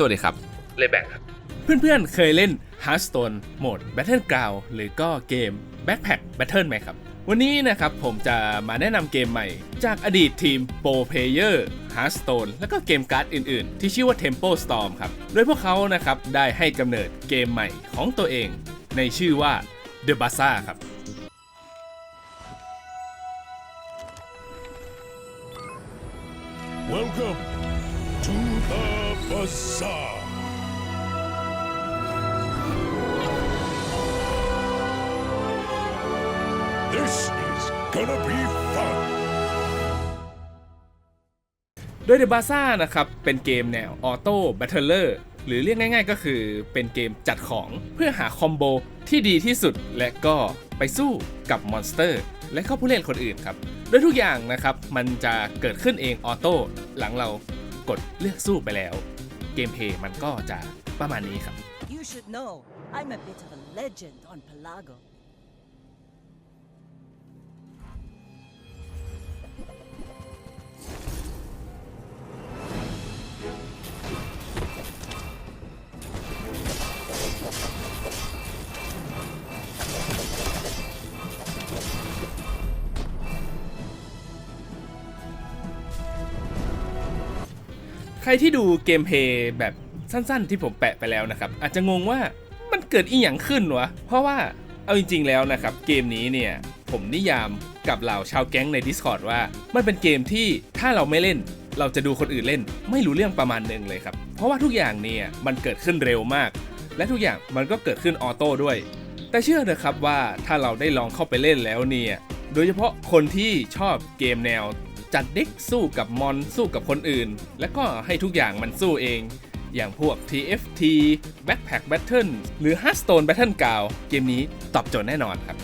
สวัสดีครับ เลแบงครับ เพื่อนๆ เคยเล่น Hearthstone โหมด Battleground หรือก็เกม Backpack Battle ไหมครับ วันนี้นะครับผมจะมาแนะนำเกมใหม่ จากอดีตทีม Pro Player Hearthstone แล้วก็เกมการ์ดอื่นๆ ที่ชื่อว่า Tempo Storm ครับ โดยพวกเขานะครับได้ให้กำเนิดเกมใหม่ของตัวเอง ในชื่อว่า The Bazaar ครับ Welcome to the bazaar. This is gonna be fun. โดย The Bazaar นะครับ เป็นเกมแนวออโต้แบทเทิลเลอร์หรือเรียกง่ายๆก็คือเป็นเกมจัดของเพื่อหาคอมโบที่ดีที่สุดและก็ไปสู้กับมอนสเตอร์ และก็ผู้เล่นคนอื่นครับ โดยทุกอย่างนะครับ มันจะเกิดขึ้นเองออโต้หลังเรากดเลือกสู้ไปแล้ว เกมเพลย์มันก็จะประมาณนี้ครับ You should know, I'm a bit of a legend on Pelago. รที่ดูเกมเพย์แบบสั้นๆ ที่ผมแปะไปแล้วนะครับ อาจจะงงว่ามันเกิดอีหยังขึ้นวะ เพราะว่าเอาจริง ๆ แล้วนะครับ เกมนี้เนี่ย ผมนิยามกับเหล่าชาวแก๊งใน Discord ว่า มันเป็นเกมที่ถ้าเราไม่เล่น เราจะดูคนอื่นเล่น ไม่รู้เรื่องประมาณหนึ่งเลยครับ เพราะว่าทุกอย่างเนี่ยมันเกิดขึ้นเร็วมาก และทุกอย่างมันก็เกิดขึ้นออโต้ด้วย แต่เชื่อเถอะครับว่าถ้าเราได้ลองเข้าไปเล่นแล้วเนี่ยโดยเฉพาะคนที่ชอบเกมแนว จัดเด็กสู้กับมอนสู้กับคนอื่น แล้วก็ให้ทุกอย่างมันสู้เอง อย่างพวก TFT Backpack Battle หรือ Hearthstone Battle g r o u n d เกมนี้ตอบโจทย์แน่นอนครับ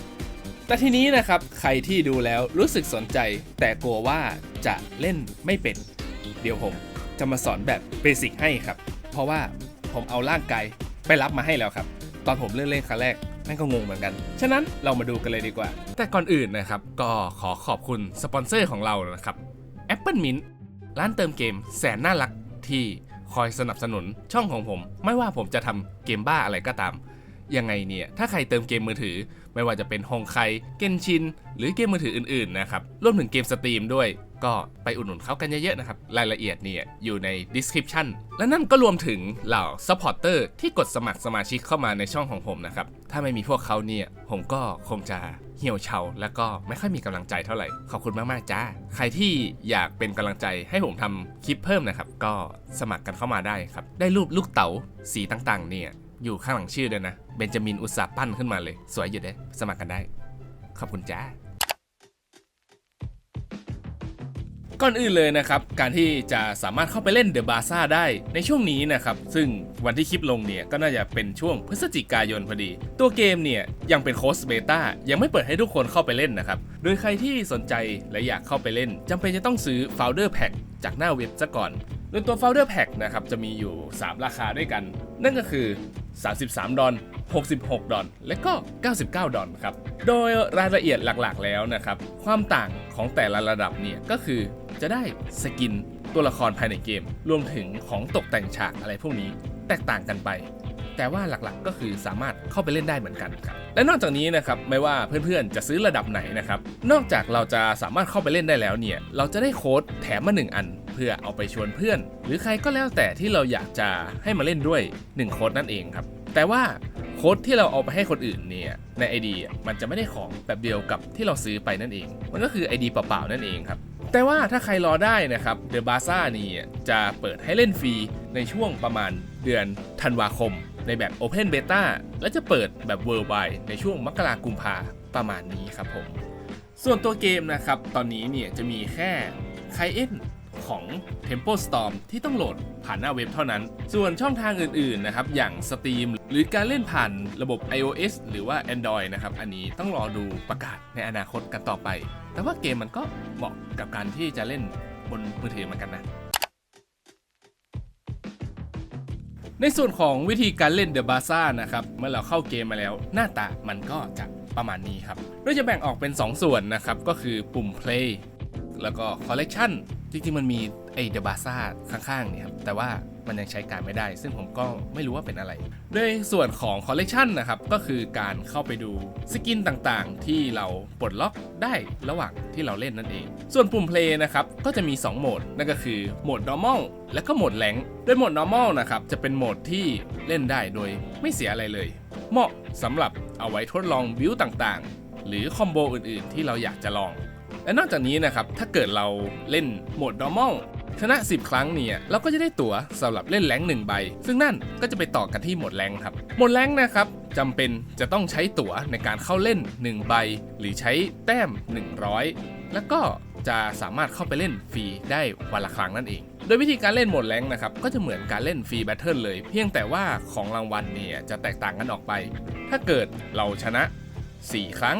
แต่ทีนี้นะครับ ใครที่ดูแล้วรู้สึกสนใจ แต่กลัวว่าจะเล่นไม่เป็น เดี๋ยวผมจะมาสอนแบบเบสิกให้ครับ เพราะว่าผมเอาร่างกายไปรับมาให้แล้วครับ ตอนผมเล่นเล่นครั้งแรก แม่งก็งงเหมือนกัน ฉะนั้นเรามาดูกันเลยดีกว่า แต่ก่อนอื่นนะครับ ก็ขอขอบคุณสปอนเซอร์ของเรานะครับ Apple Mint ร้านเติมเกมแสนน่ารักที่คอยสนับสนุนช่องของผม ไม่ว่าผมจะทำเกมบ้าอะไรก็ตาม ยังไงเนี่ย ถ้าใครเติมเกมมือถือ ไม่ว่าจะเป็นฮงไคเกนชิน หรือเกมมือถืออื่นๆนะครับรวมถึงเกมสตรีมด้วย ก็ไปอุดหนุนเขากันเยอะๆนะครับ รายละเอียดเนี่ยอยู่ใน description และนั่นก็รวมถึงเหล่า supporter ที่กดสมัครสมาชิกเข้ามาในช่องของผมนะครับ ถ้าไม่มีพวกเขาเนี่ย ผมก็คงจะเหี่ยวเฉาแล้วก็ไม่ค่อยมีกำลังใจเท่าไหร่ ขอบคุณมาก ๆ จ้า ใครที่อยากเป็นกำลังใจให้ผมทำคลิปเพิ่มนะครับ ก็สมัครกันเข้ามาได้ครับ ได้รูปลูกเต๋าสีต่างๆ เนี่ย อยู่ข้างหลังชื่อด้วยนะ เบนจามินอุตสาปั้นขึ้นมาเลย สวยอยู่เด้ สมัครกันได้ ขอบคุณจ้า ก่อนอื่นเลยนะครับ การที่จะสามารถเข้าไปเล่นเดอะบาซ่าได้ในช่วงนี้นะครับ ซึ่งวันที่คลิปลงเนี่ยก็น่าจะเป็นช่วงพฤศจิกายนพอดี ตัวเกมเนี่ยยังเป็นโค้ชเบต้ายังไม่เปิดให้ทุกคนเข้าไปเล่นนะครับ โดยใครที่สนใจและอยากเข้าไปเล่นจำเป็นจะต้องซื้อ Founder Pack จากหน้าเว็บซะก่อนโดยตัว Founder Pack นะครับจะมีอยู่ 3 ราคาด้วยกัน นั่นก็คือ 33 ดอล66 ดอลและก็ 99 ดอลครับ โดยรายละเอียดหลักๆ แล้วนะครับ ความต่างของแต่ละระดับเนี่ยก็คือจะได้สกินตัวละครภายในเกม รวมถึงของตกแต่งฉากอะไรพวกนี้แตกต่างกันไป แต่ว่าหลักๆก็คือสามารถเข้าไปเล่นได้เหมือนกันครับ และนอกจากนี้นะครับไม่ว่าเพื่อนๆจะซื้อระดับไหนนะครับ นอกจากเราจะสามารถเข้าไปเล่นได้แล้วเนี่ย เราจะได้โค้ดแถมมา 1 อัน เพื่อเอาไปชวนเพื่อน หรือใครก็แล้วแต่ที่เราอยากจะให้มาเล่นด้วย1โค้ดนั่นเองครับ แต่ว่าโค้ดที่เราเอาไปให้คนอื่นเนี่ยใน ID อะมันจะไม่ได้ของแบบเดียวกับที่เราซื้อไปนั่นเอง มันก็คือ ID เปล่าๆนั่นเองครับแต่ว่าถ้าใครรอได้นะครับ The b a z a r นี่จะเปิดให้เล่นฟรีในช่วงประมาณเดือนธันวาคม ในแบบ Open Beta และจะเปิดแบบ Worldwide ในช่วงมกรากุมภาประมาณนี้ครับผม ส่วนตัวเกมนะครับ ตอนนี้เนี่ยจะมีแค่ไคเอ็น ของ Tempo Storm ที่ต้องโหลดผ่านหน้าเว็บเท่านั้น ส่วนช่องทางอื่นๆนะครับอย่าง Steam หรือการเล่นผ่านระบบ iOS หรือว่า Android นะครับ อันนี้ต้องรอดูประกาศในอนาคตกันต่อไป แต่ว่าเกมมันก็เหมาะกับการที่จะเล่นบนมือถือเหมือนกันนะในส่วนของวิธีการเล่น The b a z a r นะครับ เมื่อเราเข้าเกมมาแล้ว หน้าตามันก็จะประมาณนี้ครับ โดยจะแบ่งออกเป็น 2 ส่วนนะครับ ก็คือปุ่ม Play แล้วก็ Collection จริงๆมันมีไอ้ The b a z a r ข้างๆเนี่ยครับแต่ว่ามันยังใช้การไม่ได้ ซึ่งผมก็ไม่รู้ว่าเป็นอะไรด้วยส่วนของคอลเลกชันนะครับ ก็คือการเข้าไปดูสกินต่างๆ ที่เราปลดล็อกได้ระหว่างที่เราเล่นนั่นเอง ส่วนปุ่มเพลย์นะครับ ก็จะมี 2 โหมด นั่นก็คือโหมด normal และก็โหมดแรงโดยโหมด normal นะครับ จะเป็นโหมดที่เล่นได้โดยไม่เสียอะไรเลย เหมาะสำหรับเอาไว้ทดลองบิวต่างๆ หรือคอมโบอื่นๆ ที่เราอยากจะลอง และนอกจากนี้นะครับ ถ้าเกิดเราเล่นโหมด normal ชนะ 10 ครั้งเนี่ย เราก็จะได้ตั๋วสำหรับเล่นแรงหนึ่งใบ ซึ่งนั่นก็จะไปต่อกันที่โหมดแรงครับโหมดแรงนะครับจำเป็นจะต้องใช้ตั๋วในการเข้าเล่น 1 ใบ หรือใช้แต้ม 100 แล้วก็จะสามารถเข้าไปเล่นฟรีได้วันละครั้งนั่นเอง โดยวิธีการเล่นโหมดแรงนะครับ ก็จะเหมือนการเล่นฟรีแบทเทิลเลย เพียงแต่ว่าของรางวัลเนี่ยจะแตกต่างกันออกไป ถ้าเกิดเราชนะ 4 ครั้ง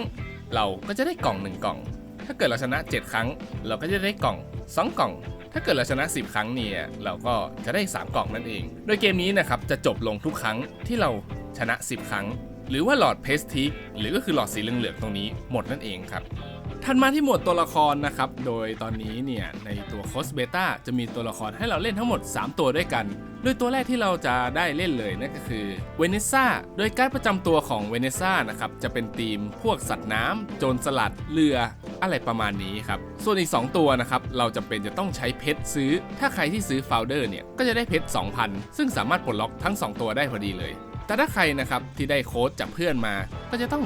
เราก็จะได้กล่อง 1 กล่อง ถ้าเกิดเราชนะ 7 ครั้ง เราก็จะได้กล่อง 2 กล่อง ถ้าเกิดเราชนะ 10 ครั้งเนี่ยเราก็จะได้ 3 กล่องนั่นเอง โดยเกมนี้นะครับจะจบลงทุกครั้งที่เราชนะ 10 ครั้ง หรือว่าหลอดเพสทิกหรือก็คือหลอดสีเหลืองๆตรงนี้หมดนั่นเองครับ ถัดมาที่หมวดตัวละครนะครับ โดยตอนนี้เนี่ยในตัวโคสเบต้าจะมีตัวละครให้เราเล่นทั้งหมด 3 ตัวด้วยกัน โดยตัวแรกที่เราจะได้เล่นเลยนั่นก็คือเวเนซ่า โดยการประจำตัวของเวเนซ่านะครับจะเป็นธีมพวกสัตว์น้ำโจรสลัด เรือ อะไรประมาณนี้ครับ ส่วนอีก 2 ตัวนะครับเราจะเป็นจะต้องใช้เพชรซื้อ ถ้าใครที่ซื้อโฟลเดอร์เนี่ยก็จะได้เพชร2,000 ซึ่งสามารถปลดล็อกทั้ง 2 ตัวได้พอดีเลยแต่ถ้าใครนะครับที่ได้โค้ดจากเพื่อนมา ก็จะต้อง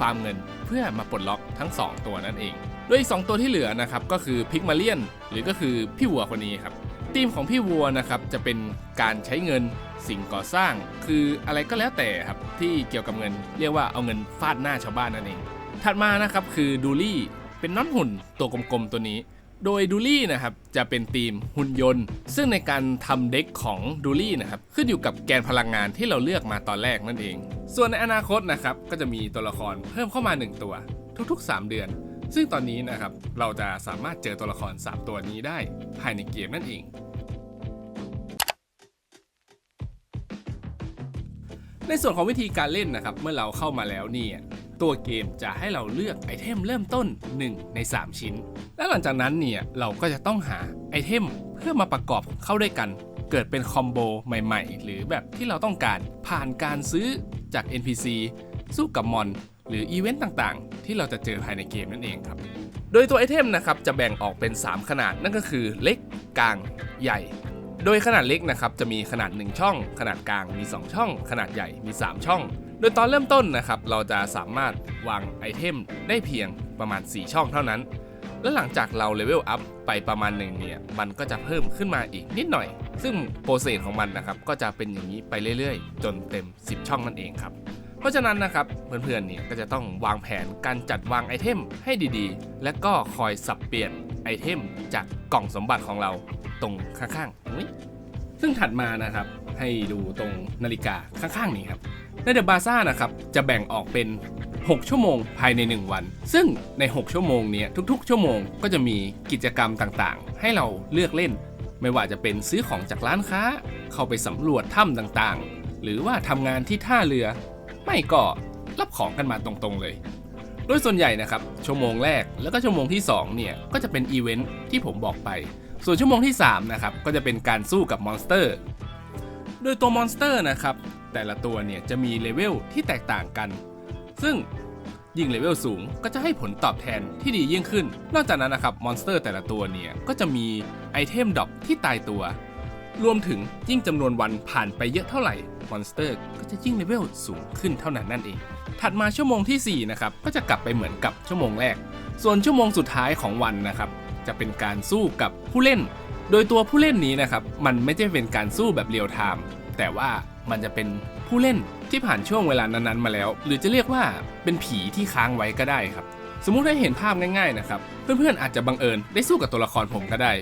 ฟาร์มเงิน เพื่อมาปลดล็อกทั้ง 2 ตัวนั่นเองโดยอีก 2 ตัวที่เหลือนะครับก็คือพิกมาเลียนหรือก็คือพี่วัวคนนี้ครับธีมของพี่วัวนะครับจะเป็นการใช้เงินสิ่งก่อสร้าง คืออะไรก็แล้วแต่ครับที่เกี่ยวกับเงิน เรียกว่าเอาเงินฟาดหน้าชาวบ้านนั่นเอง ถัดมานะครับคือดูลี่เป็นน้อนหุ่นตัวกลมๆตัวนี้ โดยดูลี่นะครับจะเป็นธีมหุ่นยนต์ ซึ่งในการทำเด็กของดูลี่นะครับขึ้นอยู่กับแกนพลังงานที่เราเลือกมาตอนแรกนั่นเอง ส่วนในอนาคตนะครับก็จะมีตัวละครเพิ่มเข้ามา 1 ตัว ทุกๆ 3 เดือน ซึ่งตอนนี้นะครับเราจะสามารถเจอตัวละคร 3 ตัวนี้ได้ภายในเกมนั่นเอง ในส่วนของวิธีการเล่นนะครับเมื่อเราเข้ามาแล้วเนี่ยตัวเกมจะให้เราเลือกไอเทมเริ่มต้น 1 ใน 3 ชิ้น และหลังจากนั้นเนี่ยเราก็จะต้องหาไอเทมเพื่อมาประกอบเข้าด้วยกัน เกิดเป็นคอมโบใหม่ ๆ หรือแบบที่เราต้องการผ่านการซื้อ จาก NPC สู้กับมอน หรืออีเวนต์ต่างๆ ที่เราจะเจอภายในเกมนั่นเองครับ โดยตัวไอเทมนะครับจะแบ่งออกเป็น 3 ขนาดนั่นก็คือเล็กกลางใหญ่ โดยขนาดเล็กนะครับจะมีขนาด 1 ช่อง ขนาดกลางมี 2 ช่อง ขนาดใหญ่มี 3 ช่อง โดยตอนเริ่มต้นนะครับเราจะสามารถวางไอเทมได้เพียงประมาณ 4 ช่องเท่านั้น และหลังจากเราเลเวลอัพไปประมาณหนึ่งเนี่ย มันก็จะเพิ่มขึ้นมาอีกนิดหน่อย ซึ่งโปรเซสของมันนะครับ ก็จะเป็นอย่างนี้ไปเรื่อยๆ จนเต็ม 10 ช่องนั่นเองครับ เพราะฉะนั้นนะครับเพื่อนๆเนี่ยก็จะต้องวางแผนการจัดวางไอเทมให้ดีๆ และก็คอยสับเปลี่ยนไอเทมจากกล่องสมบัติของเราตรงข้างๆตรงนี้ซึ่งถัดมานะครับให้ดูตรงนาฬิกาข้างๆนี้ครับในเดอะบาซ่านะครับจะแบ่งออกเป็น 6 ชั่วโมงภายใน 1 วัน ซึ่งใน 6 ชั่วโมงนี้ทุกๆ ชั่วโมงก็จะมีกิจกรรมต่างๆ ให้เราเลือกเล่น ไม่ว่าจะเป็นซื้อของจากร้านค้า เข้าไปสำรวจถ้ำต่างๆ หรือว่าทำงานที่ท่าเรือ ไม่ก็รับของกันมาตรงๆเลย โดยส่วนใหญ่นะครับ ชั่วโมงแรกแล้วก็ชั่วโมงที่2เนี่ยก็จะเป็นอีเวนท์ที่ผมบอกไป ส่วนชั่วโมงที่3นะครับก็จะเป็นการสู้กับมอนสเตอร์โดยตัวมอนสเตอร์นะครับแต่ละตัวเนี่ยจะมีเลเวลที่แตกต่างกัน ซึ่งยิ่งเลเวลสูงก็จะให้ผลตอบแทนที่ดียิ่งขึ้น นอกจากนั้นนะครับมอนสเตอร์แต่ละตัวเนี่ย ก็จะมีไอเทมดรอปที่ตายตัว รวมถึงยิ่งจำนวนวันผ่านไปเยอะเท่าไหร่มอนสเตอร์ก็จะยิ่งเลเวลสูงขึ้นเท่านั้นนั่นเอง ถัดมาชั่วโมงทีสี่4 นะครับ ก็จะกลับไปเหมือนกับชั่วโมงแรก ส่วนชั่วโมงสุดท้ายของวันนะครับ จะเป็นการสู้กับผู้เล่น โดยตัวผู้เล่นนี้นะครับมันไม่ใช่เป็นการสู้แบบเรียลไทม์แต่ว่ามันจะเป็น ผู้เล่นที่ผ่านช่วงเวลานั้นๆมาแล้ว หรือจะเรียกว่าเป็นผีที่ค้างไว้ก็ได้ครับ สมมุติให้เห็นภาพง่ายๆนะครับ เพื่อนๆอาจจะบังเอิญได้สู้กับตัวละครผมก็ได้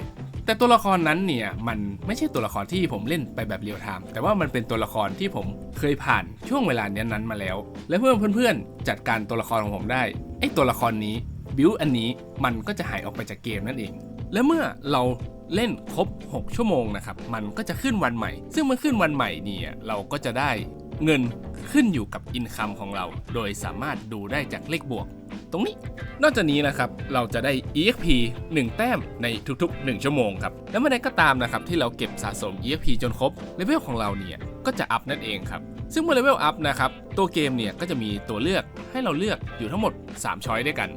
แต่ตัวละครนั้นเนี่ยมันไม่ใช่ตัวละครที่ผมเล่นไปแบบเรียลไทม์แต่ว่ามันเป็นตัวละครที่ผมเคยผ่านช่วงเวลาเนี้ยนั้นมาแล้ว และเพื่อนเพื่อนๆจัดการตัวละครของผมได้ไอ้ตัวละครนี้บิวอันนี้มันก็จะหายออกไปจากเกมนั่นเอง และเมื่อเรา เล่นครบ 6 ชั่วโมงนะครับ มันก็จะขึ้นวันใหม่ ซึ่งเมื่อขึ้นวันใหม่เนี่ยเราก็จะได้เงินขึ้นอยู่กับอินคัมของเรา โดยสามารถดูได้จากเลขบวก ตรงนี้ นอกจากนี้นะครับ เราจะได้ EXP 1 แต้มในทุกๆ 1 ชั่วโมงครับ แล้วเมื่อใดก็ตามนะครับที่เราเก็บสะสม EXP จนครบ เลเวลของเราเนี่ยก็จะอัพนั่นเองครับ ซึ่งเมื่อเลเวลอัพนะครับ ตัวเกมเนี่ยก็จะมีตัวเลือกให้เราเลือกอยู่ทั้งหมด 3 ช้อยด้วยกัน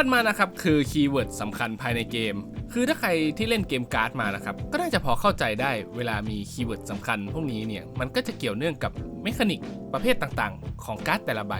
ถัดมานะครับคือคีย์เวิร์ดสำคัญภายในเกม คือถ้าใครที่เล่นเกมการ์ดมานะครับ ก็น่าจะพอเข้าใจได้เวลามีคีย์เวิร์ดสำคัญพวกนี้เนี่ย มันก็จะเกี่ยวเนื่องกับเมคานิกประเภทต่างๆ ของการ์ดแต่ละใบ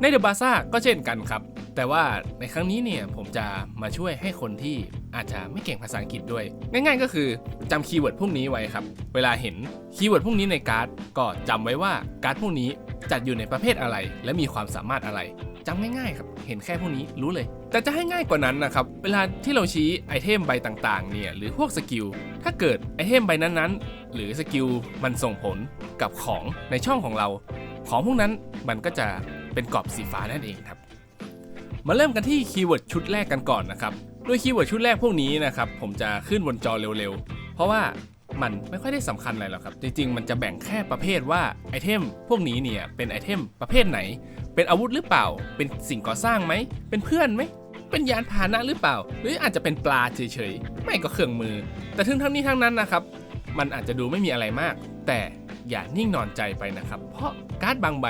ในเดอะบาซ่าก็เช่นกันครับ แต่ว่าในครั้งนี้เนี่ยผมจะมาช่วยให้คนที่อาจจะไม่เก่งภาษาอังกฤษด้วย ง่ายๆ ก็คือจำคีย์เวิร์ดพวกนี้ไว้ครับ เวลาเห็นคีย์เวิร์ดพวกนี้ในการ์ดก็จำไว้ว่าการ์ดพวกนี้จัดอยู่ในประเภทอะไร และมีความสามารถอะไร จำง่ายๆครับ เห็นแค่พวกนี้รู้เลย แต่จะให้ง่ายกว่านั้นนะครับ เวลาที่เราชี้ไอเทมใบต่างๆ เนี่ย หรือพวกสกิล ถ้าเกิดไอเทมใบนั้นๆ หรือสกิลมันส่งผลกับของในช่องของเรา ของพวกนั้นมันก็จะเป็นกรอบสีฟ้านั่นเองครับ มาเริ่มกันที่คีย์เวิร์ดชุดแรกกันก่อนนะครับ โดยคีย์เวิร์ดชุดแรกพวกนี้นะครับ ผมจะขึ้นบนจอเร็วๆ เพราะว่ามันไม่ค่อยได้สำคัญอะไรหรอกครับ จริงๆ มันจะแบ่งแค่ประเภทว่าไอเทมพวกนี้เนี่ยเป็นไอเทมประเภทไหน เป็นอาวุธหรือเปล่า เป็นสิ่งก่อสร้างไหม เป็นเพื่อนไหม เป็นยานพาหนะหรือเปล่า หรืออาจจะเป็นปลาเฉยๆ ไม่ก็เครื่องมือ แต่ถึงทั้งนี้ทั้งนั้นนะครับ มันอาจจะดูไม่มีอะไรมาก แต่อย่านิ่งนอนใจไปนะครับ เพราะการ์ดบางใบ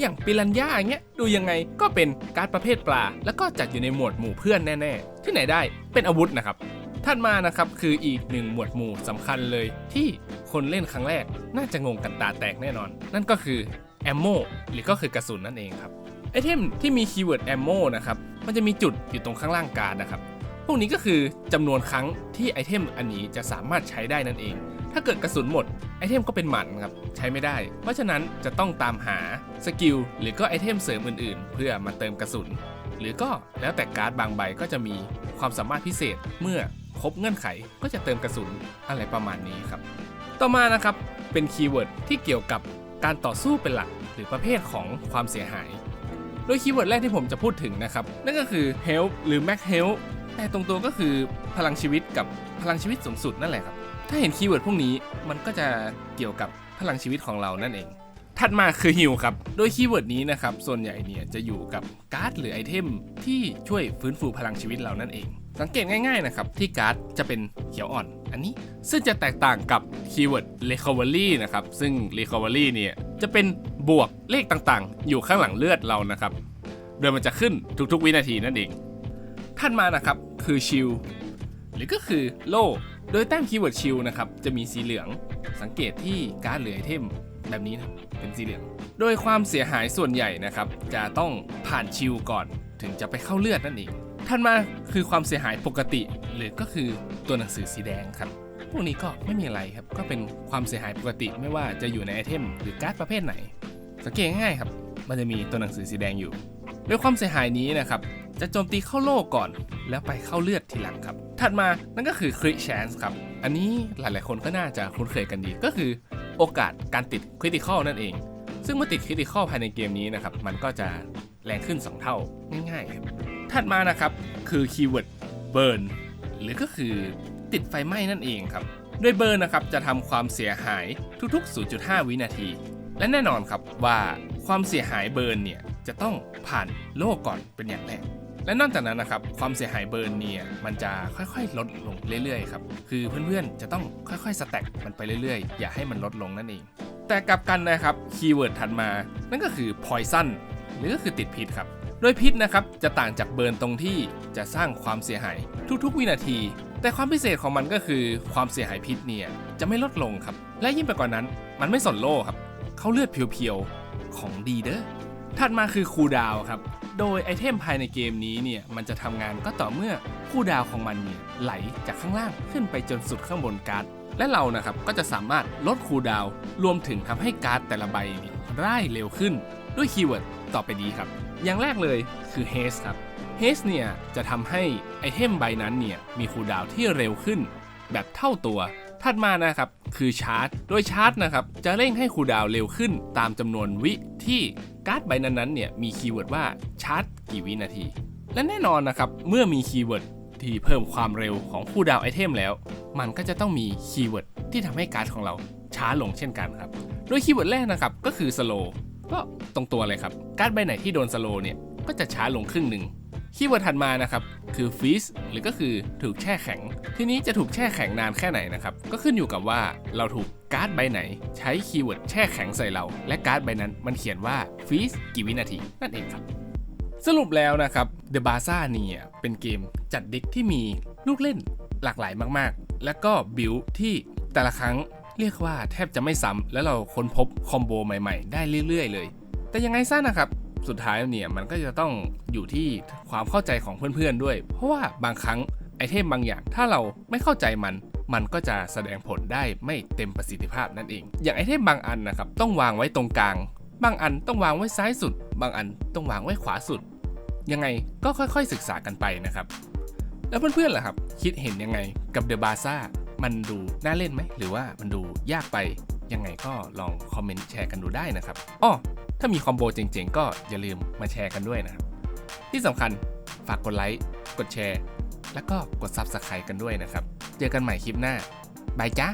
อย่างปิรันย่าอย่างเงี้ย ดูยังไงก็เป็นการ์ดประเภทปลา แล้วก็จัดอยู่ในหมวดหมู่เพื่อนแน่ ๆ ที่ไหนได้ เป็นอาวุธนะครับถัดมานะครับคืออีกหนึ่งหมวดหมู่สำคัญเลยที่คนเล่นครั้งแรกน่าจะงงกันตาแตกแน่นอน นั่นก็คือ มโมหรือก็คือกระสุนนั่นเองครับไอเทมที่มีคีย์เวิร์ดแอมโมนะครับมันจะมีจุดอยู่ตรงข้างล่างการ์ดนะครับพวกนี้ก็คือจำนวนครั้งที่ไอเทมอันนี้จะสามารถใช้ได้นั่นเอง ถ้าเกิดกระสุนหมดไอเทมก็เป็นหมันครับใช้ไม่ได้ เพราะฉะนั้นจะต้องตามหาสกิลหรือก็ไอเทมเสริมอื่นๆ เพื่อมาเติมกระสุน หรือก็แล้วแต่การ์ดบางใบก็จะมีความสามารถพิเศษเมื่อครบเงื่อนไขก็จะเติมกระสุนอะไรประมาณนี้ครับ ต่อมานะครับเป็นคีย์เวิร์ดที่เกี่ยวกับการต่อสู้เป็นหลัก รือประเภทของความเสียหาย โดยคีย์เวิร์ดแรกที่ผมจะพูดถึงนะครับ นั่นก็คือ health หรือ max health แต่ตรงตัวก็คือพลังชีวิตกับพลังชีวิตสูงสุดนั่นแหละครับ ถ้าเห็นคีย์เวิร์ดพวกนี้มันก็จะเกี่ยวกับพลังชีวิตของเรานั่นเอง ถัดมาคือฮิลครับ โดยคีย์เวิร์ดนี้นะครับ ส่วนใหญ่เนี่ยจะอยู่กับการ์ดหรือไอเทมที่ช่วยฟื้นฟูพลังชีวิตเรานั่นเอง สังเกตง่ายๆนะครับที่การ์ดจะเป็นเขียวอ่อน อันนี้ซึ่งจะแตกต่างกับคีย์เวิร์ด recovery นะครับ ซึ่ง recovery เนี่ย จะเป็นบวกเลขต่างๆ อยู่ข้างหลังเลือดเรานะครับ โดยมันจะขึ้นทุกๆ วินาทีนั่นเองถัดมานะครับคือชิลหรือก็คือโล่โดยแต้มคีย์เวิร์ดชิลนะครับจะมีสีเหลือง สังเกตที่การ์ดหรือไอเทมแบบนี้นะเป็นสีเหลือง โดยความเสียหายส่วนใหญ่นะครับ จะต้องผ่านชิลก่อนถึงจะไปเข้าเลือดนั่นเองถัดมาคือความเสียหายปกติ หรือก็คือตัวหนังสือสีแดงครับ พวกนี้ก็ไม่มีอะไรครับ ก็เป็นความเสียหายปกติไม่ว่าจะอยู่ในไอเทมหรือการ์ดประเภทไหน สังเกตง่ายๆครับ มันจะมีตัวหนังสือสีแดงอยู่โดยความเสียหายนี้นะครับจะโจมตีเข้าโล่ก่อน แล้วไปเข้าเลือดทีหลังครับ ถัดมานั่นก็คือคริช chance ครับ อันนี้หลายๆคนก็น่าจะคุ้นเคยกันดีก็คือโอกาสการติดคริติคอลนั่นเอง ซึ่งเมื่อติดคริติคอลภายในเกมนี้นะครับ มันก็จะแรงขึ้น 2 เท่าง่ายๆครับ ถัดมานะครับคือคีย์เวิร์ด burn หรือก็คือ ติดไฟไหม้นั่นเองครับ โดยเบิร์นนะครับจะทำความเสียหายทุกๆ 0.5 วินาที และแน่นอนครับว่าความเสียหายเบิร์นเนี่ยจะต้องผ่านโลกก่อนเป็นอย่างแรกและนอกจากนั้นนะครับความเสียหายเบิร์นเนี่ยมันจะค่อยๆ ลดลงเรื่อยๆครับคือเพื่อนๆจะต้องค่อยๆสแต็กมันไปเรื่อยๆ อย่าให้มันลดลงนั่นเอง แต่กลับกันนะครับคีย์เวิร์ดถัดมา นั่นก็คือ poison หรือก็คือติดพิษครับ โดยพิษนะครับจะต่างจากเบิร์นตรงที่จะสร้างความเสียหายทุกๆ วินาที แต่ความพิเศษของมันก็คือความเสียหายพิษเนี่ยจะไม่ลดลงครับ และยิ่งไปกว่านั้น มันไม่สนโลครับเขาเลือดเพียวๆของดีเด้อถัดมาคือคูดาวครับ โดยไอเทมภายในเกมนี้เนี่ยมันจะทำงานก็ต่อเมื่อคูดาวของมันเนี่ยไหลจากข้างล่างขึ้นไปจนสุดข้างบนการ์ดและเรานะครับก็จะสามารถลดคูดาวรวมถึงทำให้การ์ดแต่ละใบร่ายเร็วขึ้น ด้วยคีย์เวิร์ดต่อไปนี้ครับ อย่างแรกเลยคือ haste ครับ haste เนี่ยจะทำให้ไอเทมใบนั้นเนี่ยมีคูลดาวที่เร็วขึ้น แบบเท่าตัว ถัดมานะครับคือชาร์จ โดยชาร์จนะครับจะเร่งให้คูลดาวเร็วขึ้น ตามจำนวนวิที่การ์ดใบนั้นๆเนี่ยมีคีย์เวิร์ดว่าชาร์จกี่วินาที และแน่นอนนะครับเมื่อมีคีย์เวิร์ดที่เพิ่มความเร็วของคูลดาวไอเทมแล้ว มันก็จะต้องมีคีย์เวิร์ดที่ทำให้การ์ดของเราช้าลงเช่นกันครับ โดยคีย์เวิร์ดแรกนะครับก็คือ slow ก็ตรงตัวเลยครับ การ์ดใบไหนที่โดน slow เนี่ยก็จะช้าลงครึ่งหนึ่งคีย์เวิร์ดถัดมานะครับ คือ freeze หรือก็คือถูกแช่แข็ง ทีนี้จะถูกแช่แข็งนานแค่ไหนนะครับ ก็ขึ้นอยู่กับว่าเราถูกการ์ดใบไหน ใช้คีย์เวิร์ดแช่แข็งใส่เรา และการ์ดใบนั้นมันเขียนว่า freeze กี่วินาที นั่นเองครับ สรุปแล้วนะครับ The Baza เนี่ยเป็นเกมจัดเด็กที่มีลูกเล่นหลากหลายมากๆ และก็บิวที่แต่ละครั้ง เรียกว่าแทบจะไม่ซ้ำแล้วเราค้นพบคอมโบใหม่ๆ ได้เรื่อยๆ เลย แต่ยังไงซะนะครับ สุดท้ายเนี่ยมันก็จะต้องอยู่ที่ความเข้าใจของเพื่อนๆด้วย เพราะว่าบางครั้งไอเทมบางอย่างถ้าเราไม่เข้าใจมัน มันก็จะแสดงผลได้ไม่เต็มประสิทธิภาพนั่นเอง อย่างไอเทมบางอันนะครับต้องวางไว้ตรงกลาง บางอันต้องวางไว้ซ้ายสุด บางอันต้องวางไว้ขวาสุด ยังไงก็ค่อยๆศึกษากันไปนะครับ แล้วเพื่อนๆล่ะครับ คิดเห็นยังไงกับเดอะบาซ่า มันดูน่าเล่นไหม หรือว่ามันดูยากไป ยังไงก็ลองคอมเมนต์แชร์กันดูได้นะครับอ้อถ้ามีคอมโบเจ๋งๆ ก็อย่าลืมมาแชร์กันด้วยนะครับ ที่สำคัญฝากกดไลค์ กดแชร์ แล้วก็กด Subscribe กันด้วยนะครับ เจอกันใหม่คลิปหน้า บายจ้า